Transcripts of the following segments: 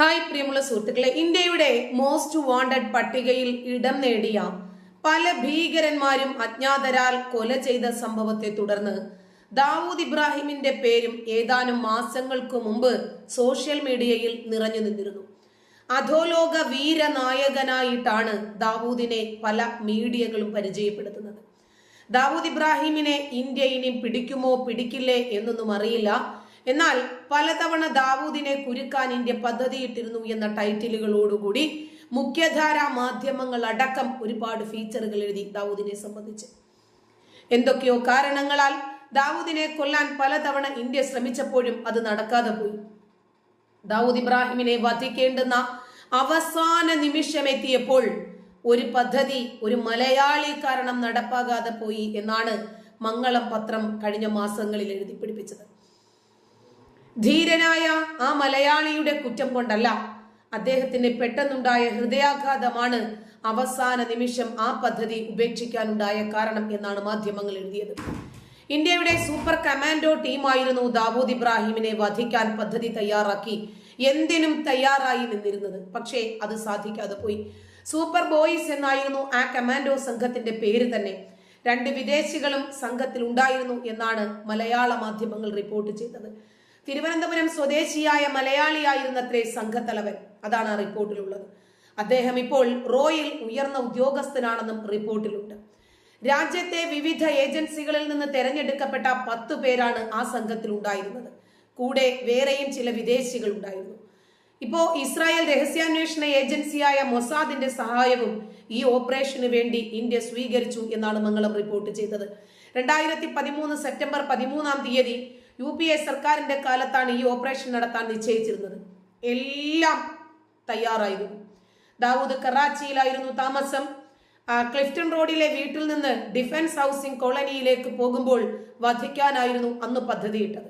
Hi പ്രിയമുള്ള സുഹൃത്തുക്കളെ ഇന്ത്യയുടെ മോസ്റ്റ് വാണ്ടഡ് പട്ടികയിൽ ഇടം നേടിയ പല ഭീകരന്മാരും അജ്ഞാതരാൽ കൊല ചെയ്ത സംഭവത്തെ തുടർന്ന് ദാവൂദ് ഇബ്രാഹിമിന്റെ പേരും ഏതാനും മാസങ്ങൾക്ക് മുമ്പ് സോഷ്യൽ മീഡിയയിൽ നിറഞ്ഞു നിന്നിരുന്നു. അധോലോക വീരനായകനായിട്ടാണ് ദാവൂദിനെ പല മീഡിയകളും പരിചയപ്പെടുത്തുന്നത്. ദാവൂദ് ഇബ്രാഹിമിനെ ഇന്ത്യ ഇനി പിടിക്കുമോ പിടിക്കില്ലേ എന്നൊന്നും അറിയില്ല. എന്നാൽ പലതവണ ദാവൂദിനെ കുരുക്കാൻ ഇന്ത്യ പദ്ധതിയിട്ടിരുന്നു എന്ന ടൈറ്റിലുകളോടുകൂടി മുഖ്യധാരാ മാധ്യമങ്ങൾ അടക്കം ഒരുപാട് ഫീച്ചറുകൾ എഴുതി ദാവൂദിനെ സംബന്ധിച്ച്. എന്തൊക്കെയോ കാരണങ്ങളാൽ ദാവൂദിനെ കൊല്ലാൻ പലതവണ ഇന്ത്യ ശ്രമിച്ചപ്പോഴും അത് നടക്കാതെ പോയി. ദാവൂദ് ഇബ്രാഹിമിനെ വധിക്കേണ്ടുന്ന അവസാന നിമിഷം എത്തിയപ്പോൾ ഒരു പദ്ധതി ഒരു മലയാളി കാരണം നടപ്പാകാതെ പോയി എന്നാണ് മംഗളം പത്രം കഴിഞ്ഞ മാസങ്ങളിൽ എഴുതി പിടിപ്പിച്ചത്. ധീരനായ ആ മലയാളിയുടെ കുറ്റം കൊണ്ടല്ല അദ്ദേഹത്തിന് പെട്ടെന്നുണ്ടായ ഹൃദയാഘാതമാണ് അവസാന നിമിഷം ആ പദ്ധതി ഉപേക്ഷിക്കാനുണ്ടായ കാരണം എന്നാണ് മാധ്യമങ്ങൾ എഴുതിയത്. ഇന്ത്യയുടെ സൂപ്പർ കമാൻഡോ ടീമായിരുന്നു ദാവൂദ് ഇബ്രാഹിമിനെ വധിക്കാൻ പദ്ധതി തയ്യാറാക്കി എന്തിനും തയ്യാറായി നിന്നിരുന്നത്. പക്ഷേ അത് സാധിക്കാതെ പോയി. സൂപ്പർ ബോയ്സ് എന്നായിരുന്നു ആ കമാൻഡോ സംഘത്തിന്റെ പേര് തന്നെ. രണ്ട് വിദേശികളും സംഘത്തിൽ ഉണ്ടായിരുന്നു എന്നാണ് മലയാള മാധ്യമങ്ങൾ റിപ്പോർട്ട് ചെയ്തത്. തിരുവനന്തപുരം സ്വദേശിയായ മലയാളിയായിരുന്നത്രേ സംഘത്തലവൻ. അതാണ് ആ റിപ്പോർട്ടിലുള്ളത്. അദ്ദേഹം ഇപ്പോൾ റോയിൽ ഉയർന്ന ഉദ്യോഗസ്ഥനാണെന്നും റിപ്പോർട്ടിലുണ്ട്. രാജ്യത്തെ വിവിധ ഏജൻസികളിൽ നിന്ന് തെരഞ്ഞെടുക്കപ്പെട്ട പത്തു പേരാണ് ആ സംഘത്തിൽ ഉണ്ടായിരുന്നത് കൂടെ വേറെയും ചില വിദേശികൾ ഉണ്ടായിരുന്നു. ഇപ്പോ ഇസ്രായേൽ രഹസ്യാന്വേഷണ ഏജൻസിയായ മൊസാദിന്റെ സഹായവും ഈ ഓപ്പറേഷന് വേണ്ടി ഇന്ത്യ സ്വീകരിച്ചു എന്നാണ് മംഗളം റിപ്പോർട്ട് ചെയ്തത്. രണ്ടായിരത്തി പതിമൂന്ന് സെപ്റ്റംബർ പതിമൂന്നാം തീയതി യു പി എ സർക്കാരിന്റെ കാലത്താണ് ഈ ഓപ്പറേഷൻ നടത്താൻ നിശ്ചയിച്ചിരുന്നത്. എല്ലാം തയ്യാറായിരുന്നു. ദാവൂദ് കറാച്ചിയിലായിരുന്നു താമസം. ക്ലിഫ്റ്റൺ റോഡിലെ വീട്ടിൽ നിന്ന് ഡിഫൻസ് ഹൗസിംഗ് കോളനിയിലേക്ക് പോകുമ്പോൾ വധിക്കാനായിരുന്നു അന്ന് പദ്ധതിയിട്ടത്.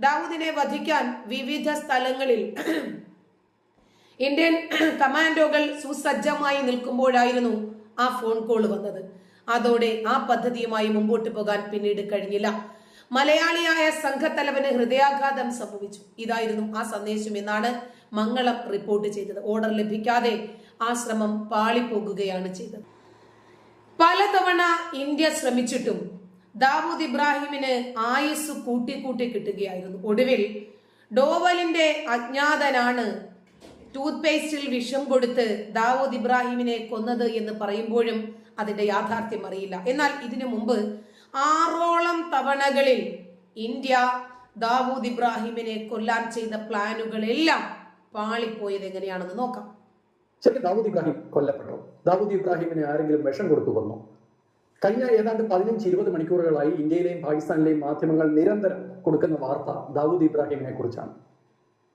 ദാവൂദിനെ വധിക്കാൻ വിവിധ സ്ഥലങ്ങളിൽ ഇന്ത്യൻ കമാൻഡോകൾ സുസജ്ജമായി നിൽക്കുമ്പോഴായിരുന്നു ആ ഫോൺ കോൾ വന്നത്. അതോടെ ആ പദ്ധതിയുമായി മുമ്പോട്ട് പോകാൻ പിന്നീട് കഴിഞ്ഞില്ല. മലയാളിയായ സംഘത്തലവന് ഹൃദയാഘാതം സംഭവിച്ചു. ഇതായിരുന്നു ആ സന്ദേശം എന്നാണ് മംഗളം റിപ്പോർട്ട് ചെയ്തത്. ഓർഡർ ലഭിക്കാതെ ആശ്രമം ശ്രമം പാളിപ്പോകുകയാണ് ചെയ്തത്. പലതവണ ഇന്ത്യ ശ്രമിച്ചിട്ടും ദാവൂദ് ഇബ്രാഹിമിന് ആയുസ് കൂട്ടിക്കൂട്ടി കിട്ടുകയായിരുന്നു. ഒടുവിൽ ഡോവലിന്റെ അജ്ഞാതനാണ് ടൂത്ത് പേസ്റ്റിൽ വിഷം കൊടുത്ത് ദാവൂദ് ഇബ്രാഹിമിനെ കൊന്നത് എന്ന് പറയുമ്പോഴും അതിന്റെ യാഥാർത്ഥ്യം അറിയില്ല. എന്നാൽ ഇതിനു മുമ്പ് ആറോളം തവണകളിൽ ഇന്ത്യ ദാവൂദ് ഇബ്രാഹിമിനെ കൊല്ലാൻ ചെയ്ത പ്ലാനുകളെല്ലാം പാളിപ്പോയത് എങ്ങനെയാണെന്ന് നോക്കാം. ദാവൂദ് ഇബ്രാഹിം കൊല്ലപ്പെട്ടു. ദാവൂദ് ഇബ്രാഹിമിനെ ആരെങ്കിലും വിഷം കൊടുത്തു വന്നു കഴിഞ്ഞ ഏതാണ്ട് പതിനഞ്ച് ഇരുപത് മണിക്കൂറുകളായി ഇന്ത്യയിലെയും പാകിസ്ഥാനിലെയും മാധ്യമങ്ങൾ നിരന്തരം കൊടുക്കുന്ന വാർത്ത ദാവൂദ് ഇബ്രാഹിമിനെ കുറിച്ചാണ്.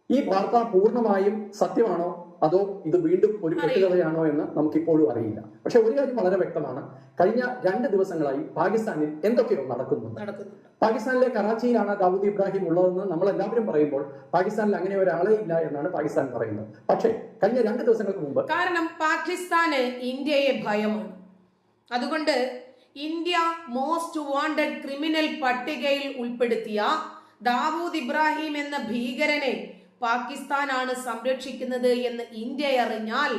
ഈ വാർത്ത പൂർണമായും സത്യമാണോ? അതോ ഇത് വീണ്ടും ഒരു കെട്ടുകഥയാണോ എന്ന് നമുക്കിപ്പോഴും അറിയില്ല. പക്ഷെ ഒരു കാര്യം വളരെ വ്യക്തമാണ്. കഴിഞ്ഞ രണ്ട് ദിവസങ്ങളായി പാകിസ്ഥാനിൽ എന്തൊക്കെയോ നടക്കുന്നുണ്ട്. പാകിസ്ഥാനിലെ കറാച്ചിയിലാണ് ദാവൂദ് ഇബ്രാഹിം ഉള്ളതെന്ന് നമ്മൾ എല്ലാവരും പറയുമ്പോൾ പാകിസ്ഥാനിൽ അങ്ങനെ ഒരാളെ ഇല്ല എന്നാണ് പാകിസ്ഥാൻ പറയുന്നത്. പക്ഷേ കഴിഞ്ഞ രണ്ട് ദിവസങ്ങൾക്ക് മുമ്പ് കാരണം പാകിസ്ഥാന് ഇന്ത്യയെ ഭയമാണ്. അതുകൊണ്ട് ഇന്ത്യ മോസ്റ്റ് വാണ്ടഡ് ക്രിമിനൽ പട്ടികയിൽ ഉൾപ്പെടുത്തിയ ദാവൂദ് ഇബ്രാഹിം എന്ന ഭീകരനെ പാകിസ്ഥാനാണ് സംരക്ഷിക്കുന്നത് എന്ന് ഇന്ത്യ അറിഞ്ഞാൽ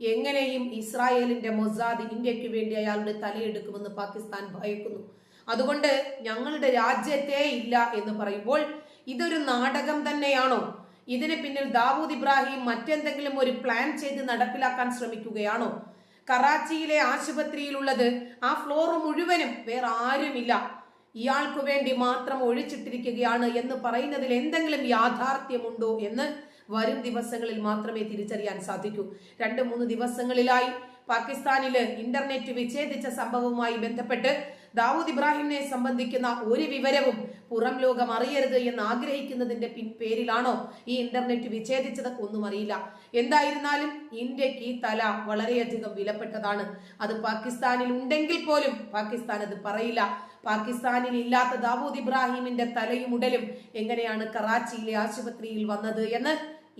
എങ്ങനെയും ഇസ്രായേലിന്റെ മൊസാദ് ഇന്ത്യയ്ക്ക് വേണ്ടി അയാളുടെ തലയെടുക്കുമെന്ന് പാകിസ്ഥാൻ ഭയക്കുന്നു. അതുകൊണ്ട് ഞങ്ങളുടെ രാജ്യത്തെ ഇല്ല എന്ന് പറയുമ്പോൾ ഇതൊരു നാടകം തന്നെയാണോ? ഇതിന് പിന്നിൽ ദാവൂദ് ഇബ്രാഹിം മറ്റെന്തെങ്കിലും ഒരു പ്ലാൻ ചെയ്ത് നടപ്പിലാക്കാൻ ശ്രമിക്കുകയാണോ? കറാച്ചിയിലെ ആശുപത്രിയിലുള്ളത് ആ ഫ്ലോർ മുഴുവനും വേറെ ആരുമില്ല. ഇയാൾക്ക് വേണ്ടി മാത്രം ഒഴിച്ചിട്ടിരിക്കുകയാണ് എന്ന് പറയുന്നതിൽ എന്തെങ്കിലും യാഥാർത്ഥ്യമുണ്ടോ എന്ന് വരും ദിവസങ്ങളിൽ മാത്രമേ തിരിച്ചറിയാൻ സാധിക്കൂ. രണ്ട് മൂന്ന് ദിവസങ്ങളിലായി പാകിസ്ഥാനിൽ ഇന്റർനെറ്റ് വിച്ഛേദിച്ച സംഭവവുമായി ബന്ധപ്പെട്ട് ദാവൂദ് ഇബ്രാഹിമിനെ സംബന്ധിക്കുന്ന ഒരു വിവരവും പുറം ലോകം അറിയരുത് എന്ന് ആഗ്രഹിക്കുന്നതിന്റെ പേരിലാണോ ഈ ഇന്റർനെറ്റ് വിച്ഛേദിച്ചത് ഒന്നും അറിയില്ല. എന്തായിരുന്നാലും ഇന്ത്യയ്ക്ക് ഈ തല വളരെയധികം വിലപ്പെട്ടതാണ്. അത് പാകിസ്ഥാനിൽ ഉണ്ടെങ്കിൽ പോലും പാകിസ്ഥാൻ അത് പറയില്ല. പാകിസ്ഥാനിൽ ഇല്ലാത്ത ദാവൂദ് ഇബ്രാഹിമിന്റെ തലയും ഉടലും എങ്ങനെയാണ് കറാച്ചിയിലെ ആശുപത്രിയിൽ വന്നത് എന്ന്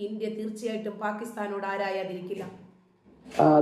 ഇന്ത്യ തീർച്ചയായിട്ടും പാകിസ്ഥാനോട് ആരായാതിരിക്കില്ല.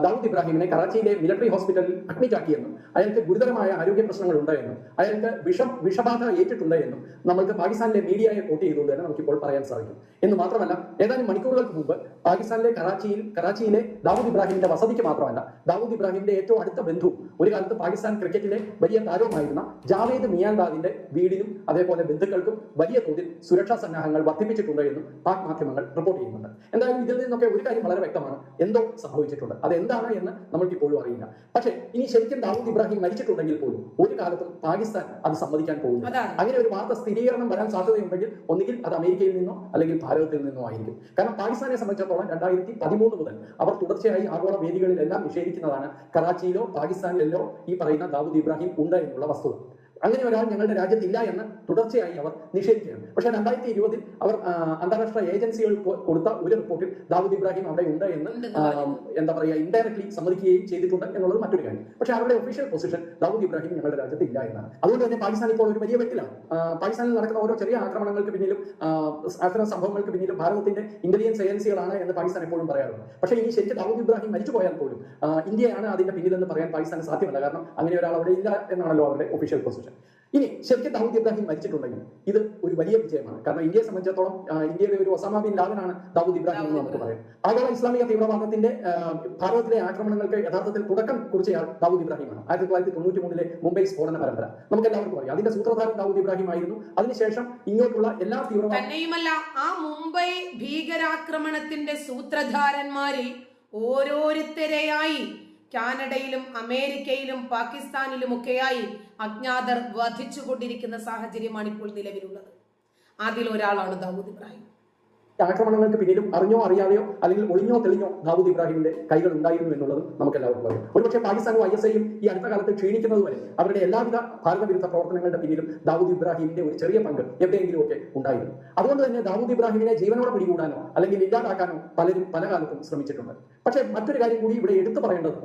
ദാവൂദ് ഇബ്രാഹിമിനെ കറാച്ചിയിലെ മിലിറ്ററി ഹോസ്പിറ്റലിൽ അഡ്മിറ്റ് ആക്കിയെന്നും അയാൾക്ക് ഗുരുതരമായ ആരോഗ്യ പ്രശ്നങ്ങൾ ഉണ്ടായെന്നും അയാൾക്ക് വിഷം വിഷബാധ ഏറ്റിട്ടുണ്ട് എന്നും നമ്മൾക്ക് പാകിസ്ഥാനിലെ മീഡിയയെ കോട്ട് ചെയ്തുകൊണ്ട് തന്നെ നമുക്കിപ്പോൾ പറയാൻ സാധിക്കും. എന്ന് മാത്രമല്ല ഏതാനും മണിക്കൂറുകൾക്ക് മുമ്പ് പാകിസ്ഥാനിലെ കറാച്ചിയിൽ കറാച്ചിയിലെ ദാവൂദ് ഇബ്രാഹിമിന്റെ വസതിക്ക് മാത്രമല്ല ദാവൂദ് ഇബ്രാഹിമിന്റെ ഏറ്റവും അടുത്ത ബന്ധു ഒരു കാലത്ത് പാകിസ്ഥാൻ ക്രിക്കറ്റിലെ വലിയ താരവുമായിരുന്ന ജാവേദ് മിയാൻദാദിന്റെ വീടിനും അതേപോലെ ബന്ധുക്കൾക്കും വലിയ തോതിൽ സുരക്ഷാ സന്നാഹങ്ങൾ വർദ്ധിപ്പിച്ചിട്ടുണ്ട് എന്നും പാക് മാധ്യമങ്ങൾ റിപ്പോർട്ട് ചെയ്യുന്നുണ്ട്. എന്തായാലും ഇതിൽ നിന്നൊക്കെ ഒരു കാര്യം വളരെ വ്യക്തമാണ്. എന്തോ സംഭവിച്ചിട്ടുണ്ട്. അത് എന്താണ് എന്ന് നമ്മൾക്ക് ഇപ്പോഴും അറിയില്ല. പക്ഷേ ഇനി ശരിക്കും ദാവൂദ് ഇബ്രാഹിം മരിച്ചിട്ടുണ്ടെങ്കിൽ പോലും ഒരു കാലത്തും പാകിസ്ഥാൻ അത് സമ്മതിക്കാൻ പോകുന്നു അങ്ങനെ ഒരു വാർത്ത സ്ഥിരീകരണം വരാൻ സാധ്യതയുണ്ടെങ്കിൽ ഒന്നുകിൽ അത് അമേരിക്കയിൽ നിന്നോ അല്ലെങ്കിൽ ഭാരതത്തിൽ നിന്നോ ആയിരിക്കും. കാരണം പാകിസ്ഥാനെ സംബന്ധിച്ചിടത്തോളം രണ്ടായിരത്തി പതിമൂന്ന് മുതൽ അവർ തുടർച്ചയായി ആഗോള വേദികളിലെല്ലാം നിഷേധിക്കുന്നതാണ് കറാച്ചിയിലോ പാകിസ്ഥാനിലോ ഈ പറയുന്ന ദാവൂദ് ഇബ്രാഹിം ഉണ്ട് എന്നുള്ള വസ്തുത. അങ്ങനെ ഒരാൾ ഞങ്ങളുടെ രാജ്യത്തില്ല എന്ന് തുടർച്ചയായി അവർ നിഷേധിക്കുകയാണ്. പക്ഷേ രണ്ടായിരത്തി ഇരുപതിൽ അവർ അന്താരാഷ്ട്ര ഏജൻസികൾ കൊടുത്ത ഒരു റിപ്പോർട്ടിൽ ദാവൂദ് ഇബ്രാഹിം അവിടെ ഉണ്ട് എന്ന്. എന്താ പറയുക ഇൻഡയറക്ട്ലി സമ്മതിക്കുകയും ചെയ്തിട്ടുണ്ട് എന്നുള്ളത് മറ്റൊരു കാര്യം. പക്ഷേ അവരുടെ ഒഫീഷ്യൽ പൊസിഷൻ ദാവൂദ് ഇബ്രാഹിം ഞങ്ങളുടെ രാജ്യത്ത് ഇല്ല എന്നാണ്. അതുകൊണ്ട് തന്നെ പാകിസ്ഥാൻ ഇപ്പോൾ ഒരു വലിയ വെട്ടിലാണ് പാകിസ്ഥാനിൽ നടക്കുന്ന ഓരോ ചെറിയ ആക്രമണങ്ങൾക്ക് പിന്നിലും അത്തരം സംഭവങ്ങൾക്ക് പിന്നിലും ഭാരതത്തിന്റെ ഇന്റലിജൻസ് ഏജൻസികളാണ് എന്ന് പാകിസ്ഥാൻ എപ്പോഴും പറയാറുണ്ട്. പക്ഷേ ഇനി ശരിക്കും ദാവൂദ് ഇബ്രാഹിം മരിച്ചു പോയാൽ പോലും ഇന്ത്യയാണ് അതിന്റെ പിന്നിലെന്ന് പറയാൻ പാകിസ്ഥാന് സാധ്യമല്ല. കാരണം അങ്ങനെ ഒരാൾ അവിടെ ഇല്ല എന്നാണല്ലോ അവരുടെ ഒഫീഷ്യൽ പൊസിഷൻ ഇനി ശരിക്കും ദാവൂദ് ഇബ്രാഹിം മരിച്ചിട്ടുണ്ടെങ്കിൽ ഇത് ഒരു വലിയ വിജയമാണ്. കാരണം ഇന്ത്യയെ സംബന്ധിച്ചിടത്തോളം ഇന്ത്യയുടെ ഒരു ഒസാമ ബിൻ ലാദനാണ് ഇബ്രാഹിം എന്ന് നമുക്ക് പറയാം. ആഗോള ഇസ്ലാമിക തീവ്രവാദത്തിന്റെ ഭാരതത്തിലെ ആക്രമണങ്ങൾക്ക് യഥാർത്ഥത്തിൽ തുടക്കം കുറിച്ചയാൾ ദാവൂദ് ഇബ്രാഹിമാണ് ആയിരത്തി തൊള്ളായിരത്തി തൊണ്ണൂറ്റി മൂന്നിലെ മുംബൈ സ്ഫോടന പരമ്പര. നമുക്ക് എല്ലാവർക്കും അറിയാം. അതിന്റെ സൂത്രധാരൻ ദൗദ് ഇബ്രാഹിം ആയിരുന്നു. അതിനുശേഷം ഇങ്ങോട്ടുള്ള എല്ലാ തീവ്രവാദ തന്നെയുമല്ല ആ മുംബൈ ഭീകരാക്രമണത്തിന്റെ സൂത്രധാരന്മാരിൽ ഓരോരുത്തരെയായി കാനഡയിലും അമേരിക്കയിലും പാകിസ്ഥാനിലുമൊക്കെയായി അജ്ഞാതർ വധിച്ചുകൊണ്ടിരിക്കുന്ന സാഹചര്യമാണ് ഇപ്പോൾ നിലവിലുള്ളത്. അതിലൊരാളാണ് ദാവൂദ് ഇബ്രാഹിം. ആക്രമണങ്ങൾക്ക് പിന്നിലും അറിഞ്ഞോ അറിയാതെയോ അല്ലെങ്കിൽ ഒളിഞ്ഞോ തെളിഞ്ഞോ ദാവൂദ് ഇബ്രാഹിമിന്റെ കൈകൾ ഉണ്ടായിരുന്നു എന്നുള്ളത് നമുക്ക് എല്ലാവർക്കും അറിയാം. ഒരുപക്ഷെ പാകിസ്ഥാനും ഐ എസ് ഐയും ഈ അടുത്ത കാലത്ത് ക്ഷീണിക്കുന്നത് വരെ അവരുടെ എല്ലാവിധ ഭാരതവിരുദ്ധ പ്രവർത്തനങ്ങളുടെ പിന്നിലും ദാവൂദ് ഇബ്രാഹിമിന്റെ ഒരു ചെറിയ പങ്ക് എവിടെയെങ്കിലും ഒക്കെ ഉണ്ടായിരുന്നു. അതുകൊണ്ട് തന്നെ ദാവൂദ് ഇബ്രാഹിമിനെ ജീവനോടെ പിടികൂടാനോ അല്ലെങ്കിൽ ഇല്ലാതാക്കാനോ പലരും പല കാലത്തും ശ്രമിച്ചിട്ടുണ്ട്. പക്ഷേ മറ്റൊരു കാര്യം കൂടി ഇവിടെ എടുത്തു പറയേണ്ടത്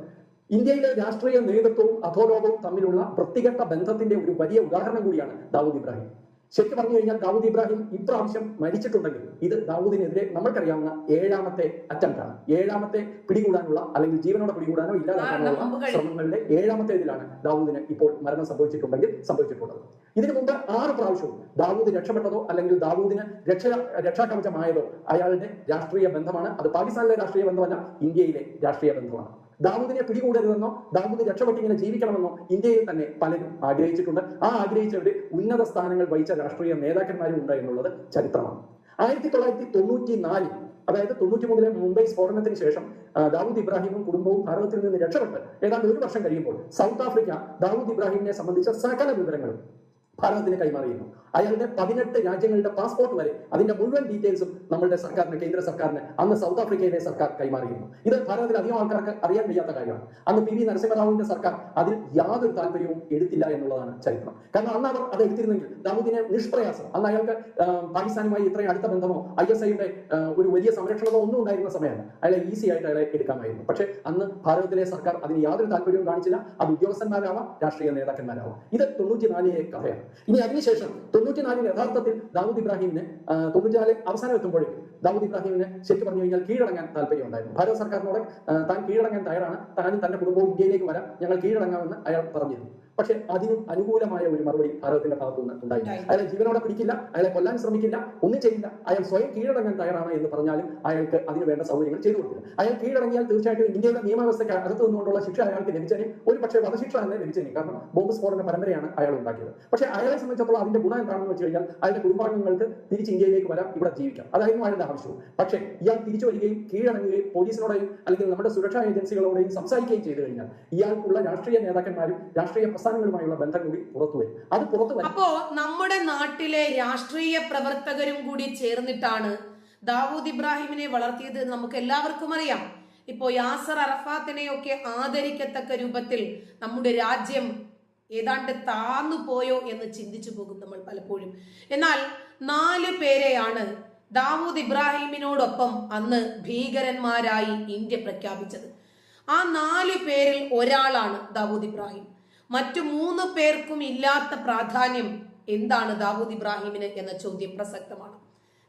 ഇന്ത്യയിലെ രാഷ്ട്രീയ നേതൃത്വവും അധോലോകവും തമ്മിലുള്ള വൃത്തികെട്ട ബന്ധത്തിന്റെ ഒരു വലിയ ഉദാഹരണം കൂടിയാണ് ദാവൂദ് ഇബ്രാഹിം. ശരിക്കും പറഞ്ഞു കഴിഞ്ഞാൽ ദാവൂദ് ഇബ്രാഹിം ഇപ്രാവശ്യം മരിച്ചിട്ടുണ്ടെങ്കിൽ ഇത് ദാവൂദിനെതിരെ നമ്മൾക്കറിയാവുന്ന ഏഴാമത്തെ അറ്റംപ്റ്റ് ആണ് ഏഴാമത്തെ പിടികൂടാനുള്ള അല്ലെങ്കിൽ ജീവനോടെ പിടികൂടാനോ ഇല്ലാതാക്കാനുള്ള ശ്രമങ്ങളുടെ ഏഴാമത്തെ ഇതിലാണ് ദാവൂദിന് ഇപ്പോൾ മരണം സംഭവിച്ചിട്ടുണ്ടെങ്കിൽ സംഭവിച്ചിട്ടുള്ളത്. ഇതിനു മുമ്പ് ആറ് പ്രാവശ്യവും ദാവൂദ് രക്ഷപ്പെട്ടതോ അല്ലെങ്കിൽ ദാവൂദിന് രക്ഷ രക്ഷാകവചമായതോ അയാളുടെ രാഷ്ട്രീയ ബന്ധമാണ്. അത് പാകിസ്ഥാനിലെ രാഷ്ട്രീയ ബന്ധമല്ല ഇന്ത്യയിലെ രാഷ്ട്രീയ ബന്ധമാണ്. ദാവൂദിനെ പിടികൂടരുതെന്നോ ദാവൂദ് രക്ഷപ്പെട്ടിങ്ങനെ ജീവിക്കണമെന്നോ ഇന്ത്യയിൽ തന്നെ പലരും ആഗ്രഹിച്ചിട്ടുണ്ട്. ആ ആഗ്രഹിച്ചവര് ഉന്നത സ്ഥാനങ്ങൾ വഹിച്ച രാഷ്ട്രീയ നേതാക്കന്മാരും ഉണ്ട് എന്നുള്ളത് ചരിത്രമാണ്. ആയിരത്തി തൊള്ളായിരത്തി തൊണ്ണൂറ്റി നാലിൽ അതായത് തൊണ്ണൂറ്റി മൂന്നിലെ മുംബൈ സ്ഫോടനത്തിന് ശേഷം ദാവൂദ് ഇബ്രാഹിമും കുടുംബവും ഭാരതത്തിൽ നിന്ന് രക്ഷപ്പെട്ട് ഏതാണ്ട് ഒരു വർഷം കഴിയുമ്പോൾ സൗത്ത് ആഫ്രിക്ക ദാവൂദ് ഇബ്രാഹിമിനെ സംബന്ധിച്ച സകല വിവരങ്ങളും ഭാരതത്തിന് കൈമാറിയിരുന്നു. അയാളുടെ പതിനെട്ട് രാജ്യങ്ങളുടെ പാസ്പോർട്ട് വരെ അതിന്റെ മുഴുവൻ ഡീറ്റെയിൽസും നമ്മളുടെ സർക്കാരിന് കേന്ദ്ര സർക്കാരിന് അന്ന് സൗത്ത് ആഫ്രിക്കയിലെ സർക്കാർ കൈമാറിയിരുന്നു. ഇത് ഭാരതത്തിൽ അധികം ആൾക്കാർക്ക് അറിയാൻ വയ്യാത്ത കാര്യമാണ്. അന്ന് പി വി നരസിംഹറാവുവിന്റെ സർക്കാർ അതിൽ യാതൊരു താല്പര്യവും എടുത്തില്ല എന്നുള്ളതാണ് ചരിത്രം. കാരണം അന്ന് അവർ അത് എടുത്തിരുന്നെങ്കിൽ ദാവൂദിനെ നിഷ്പ്രയാസം അന്ന് അയാൾക്ക് പാകിസ്ഥാനുമായി ഇത്രയും അടുത്ത ബന്ധമോ ഐ എസ് ഐയുടെ ഒരു വലിയ സംരക്ഷണമോ ഒന്നും ഉണ്ടായിരുന്ന സമയമാണ് അയാളെ ഈസി ആയിട്ട് അയാളെ എടുക്കാമായിരുന്നു. പക്ഷെ അന്ന് ഭാരതത്തിലെ സർക്കാർ അതിന് യാതൊരു താല്പര്യവും കാണിച്ചില്ല. അത് ഉദ്യോഗസ്ഥന്മാരാവാം രാഷ്ട്രീയ നേതാക്കന്മാരാവാം. ഇത് തൊണ്ണൂറ്റിനാലിലെ കഥയാണ്. ഇനി അതിനുശേഷം തൊണ്ണൂറ്റിനാലിൽ യഥാർത്ഥത്തിൽ ദാവൂദ് ഇബ്രാഹിമിന് തൊണ്ണൂറ്റിനാലിൽ അവസാനം എത്തുമ്പോഴേക്കും ദാവൂദ് ഇബ്രാഹിമിന് ശരിക്കും പറഞ്ഞു കഴിഞ്ഞാൽ കീഴടങ്ങാൻ താല്പര്യം ഉണ്ടായിരുന്നു ഭാരത സർക്കാരിനോട് താൻ കീഴടങ്ങാൻ തയ്യാറാണ്. താനും തന്റെ കുടുംബവും ഇന്ത്യയിലേക്ക് വരാം ഞങ്ങൾ കീഴടങ്ങാമെന്ന് അയാൾ പറഞ്ഞിരുന്നു. പക്ഷേ അതിന് അനുകൂലമായ ഒരു മറുപടി ഭാരതത്തിന്റെ ഭാഗത്തു നിന്ന്. അയാളെ ജീവനോടെ പിടിക്കില്ല അയാളെ കൊല്ലാൻ ശ്രമിക്കില്ല ഒന്നും ചെയ്യില്ല. അയാൾ സ്വയം കീഴടങ്ങാൻ തയ്യാറാണ് എന്ന് പറഞ്ഞാലും അയാൾക്ക് അതിന് വേണ്ട സൗകര്യങ്ങൾ ചെയ്തു കൊടുക്കില്ല അയാൾ കീഴടങ്ങിയാൽ തീർച്ചയായിട്ടും ഇന്ത്യയുടെ നിയമവ്യവസ്ഥയ്ക്ക് അകത്ത് നിന്നുകൊണ്ടുള്ള ശിക്ഷ അയാൾക്ക് ലഭിച്ചേനെ. ഒരു പക്ഷേ വധശിക്ഷ തന്നെ ലഭിച്ചതിനും കാരണം ബോംബ് സ്ഫോടന പരമ്പരയാണ് അയാൾ ഉണ്ടാക്കിയത്. പക്ഷെ അയാളെ സംബന്ധിച്ചിടത്തോളം അതിന്റെ ഗുണം എന്താണെന്ന് വെച്ച് കഴിഞ്ഞാൽ അയാളുടെ കുടുംബാംഗങ്ങൾക്ക് തിരിച്ച് ഇന്ത്യയിലേക്ക് വരാം ഇവിടെ ജീവിക്കാം. അതായിരുന്നു അയാളുടെ ആവശ്യവും. പക്ഷേ ഇയാൾ തിരിച്ചു വരികയും കീഴടങ്ങുകയും പോലീസിനോടെയും അല്ലെങ്കിൽ നമ്മുടെ സുരക്ഷാ ഏജൻസികളോടെയും സംസാരിക്കുകയും ചെയ്തു കഴിഞ്ഞാൽ ഇയാൾക്കുള്ള രാഷ്ട്രീയ നേതാക്കന്മാരും രാഷ്ട്രീയ പ്രസ്ഥാനങ്ങളുമായുള്ള ബന്ധം കൂടി പുറത്തു വരും. അത് പുറത്തു അപ്പോ നമ്മുടെ നാട്ടിലെ രാഷ്ട്രീയ പ്രവർത്തകരും കൂടി ചേർന്നിട്ടാണ് ദാവൂദ് ഇബ്രാഹിമിനെ വളർത്തിയത് നമുക്ക് എല്ലാവർക്കും അറിയാം. ഇപ്പോ യാസർ അറഫാത്തിനെയൊക്കെ ആദരിക്കത്തക്ക രൂപത്തിൽ നമ്മുടെ രാജ്യം ഏതാണ്ട് താന്നു പോയോ എന്ന് ചിന്തിച്ചു പോകും നമ്മൾ പലപ്പോഴും. എന്നാൽ നാല് പേരെയാണ് ദാവൂദ് ഇബ്രാഹിമിനോടൊപ്പം അന്ന് ഭീകരന്മാരായി ഇന്ത്യ പ്രഖ്യാപിച്ചത്. ആ നാല് പേരിൽ ഒരാളാണ് ദാവൂദ് ഇബ്രാഹിം. മറ്റു മൂന്ന് പേർക്കും ഇല്ലാത്ത പ്രാധാന്യം എന്താണ് ദാവൂദ് ഇബ്രാഹിമിന് എന്ന ചോദ്യം പ്രസക്തമാണ്.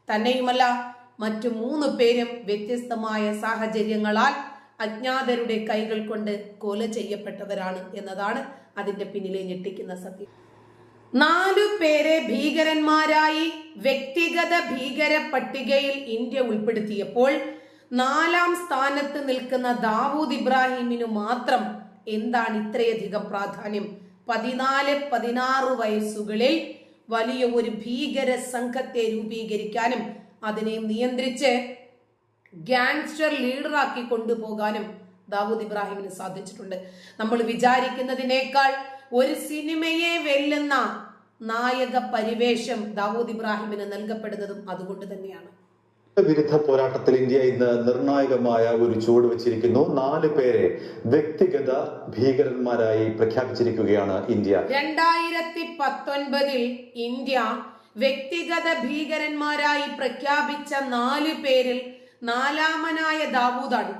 തന്നെയുമല്ല മറ്റു മൂന്ന് പേരും വ്യത്യസ്തമായ സാഹചര്യങ്ങളാൽ അജ്ഞാതരുടെ കൈകൾ കൊണ്ട് കൊല ചെയ്യപ്പെട്ടവരാണ് എന്നതാണ് അതിന്റെ പിന്നിലെ ഞെട്ടിക്കുന്ന സത്യം. നാലു പേരെ ഭീകരന്മാരായി വ്യക്തിഗത ഭീകര പട്ടികയിൽ ഇന്ത്യ ഉൾപ്പെടുത്തിയപ്പോൾ നാലാം സ്ഥാനത്ത് നിൽക്കുന്ന ദാവൂദ് ഇബ്രാഹിമിനു മാത്രം എന്താണ് ഇത്രയധികം പ്രാധാന്യം? പതിനാല് പതിനാറ് വയസ്സുകളിൽ വലിയ ഒരു ഭീകര സംഘത്തെ രൂപീകരിക്കാനും അതിനെ നിയന്ത്രിച്ച് ഗാങ്സ്റ്റർ ലീഡറാക്കി കൊണ്ടുപോകാനും ദാവൂദ് ഇബ്രാഹിമിന് സാധിച്ചിട്ടുണ്ട്. നമ്മൾ വിചാരിക്കുന്നതിനേക്കാൾ ഒരു സിനിമയെ വെല്ലുന്ന നായക പരിവേഷം ദാവൂദ് ഇബ്രാഹിമിന് നൽകപ്പെടുന്നതും അതുകൊണ്ട് തന്നെയാണ്. വിരുദ്ധ പോരാട്ടത്തിൽ ഇന്ത്യ ഇന്ന് നിർണായകമായ ഒരു ചുവട് വെച്ചിരിക്കുന്നു. നാല് പേരെ വ്യക്തിഗത ഭീകരന്മാരായി പ്രഖ്യാപിച്ചിരിക്കുകയാണ് ഇന്ത്യ. രണ്ടായിരത്തി പത്തൊൻപതിൽ ഇന്ത്യ വ്യക്തിഗത ഭീകരന്മാരായി പ്രഖ്യാപിച്ച നാല് പേരിൽ നാലാമനായ ദാവൂദാണ്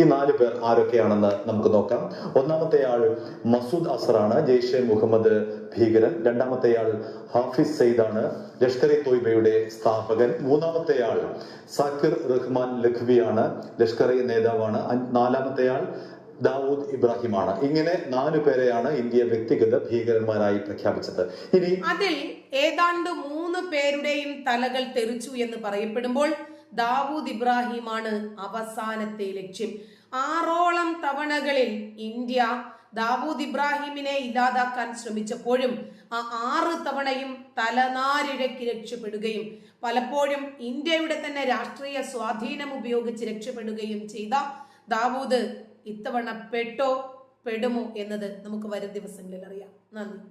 ഈ നാല് പേർ ആരൊക്കെയാണെന്ന് നമുക്ക് നോക്കാം. ഒന്നാമത്തെ ആൾ മസൂദ് അസറാണ് ജെയ്ഷെ മുഹമ്മദ് ഭീകരൻ. രണ്ടാമത്തെ ആൾ ഹാഫിസ് സെയ്ദാണ് ലഷ്കർ ഇ തോയ്ബയുടെ സ്ഥാപകൻ. മൂന്നാമത്തെ ആൾ സാക്കിർ റഹ്മാൻ ലഖ്വിയാണ് ലഷ്കർ ഇ നേതാവാണ്. നാലാമത്തെയാൾ ദാവൂദ് ഇബ്രാഹിമാണ്. ഇങ്ങനെ നാലു പേരെയാണ് ഇന്ത്യ വ്യക്തിഗത ഭീകരന്മാരായി പ്രഖ്യാപിച്ചത്. ഇനി അതിൽ ഏതാണ്ട് മൂന്ന് പേരുടെയും തലകൾ തെറിച്ചു എന്ന് പറയപ്പെടുമ്പോൾ ദാവൂദ് ഇബ്രാഹിമാണ് അവസാനത്തെ ലക്ഷ്യം. ആറോളം തവണകളിൽ ഇന്ത്യ ദാവൂദ് ഇബ്രാഹിമിനെ ഇല്ലാതാക്കാൻ ശ്രമിച്ചപ്പോഴും ആ ആറ് തവണയും തലനാരിഴയ്ക്ക് രക്ഷപ്പെടുകയും പലപ്പോഴും ഇന്ത്യയുടെ തന്നെ രാഷ്ട്രീയ സ്വാധീനം ഉപയോഗിച്ച് രക്ഷപ്പെടുകയും ചെയ്ത ദാവൂദ് ഇത്തവണ പെട്ടോ പെടുമോ എന്നത് നമുക്ക് വരും ദിവസങ്ങളിൽ അറിയാം. നന്ദി.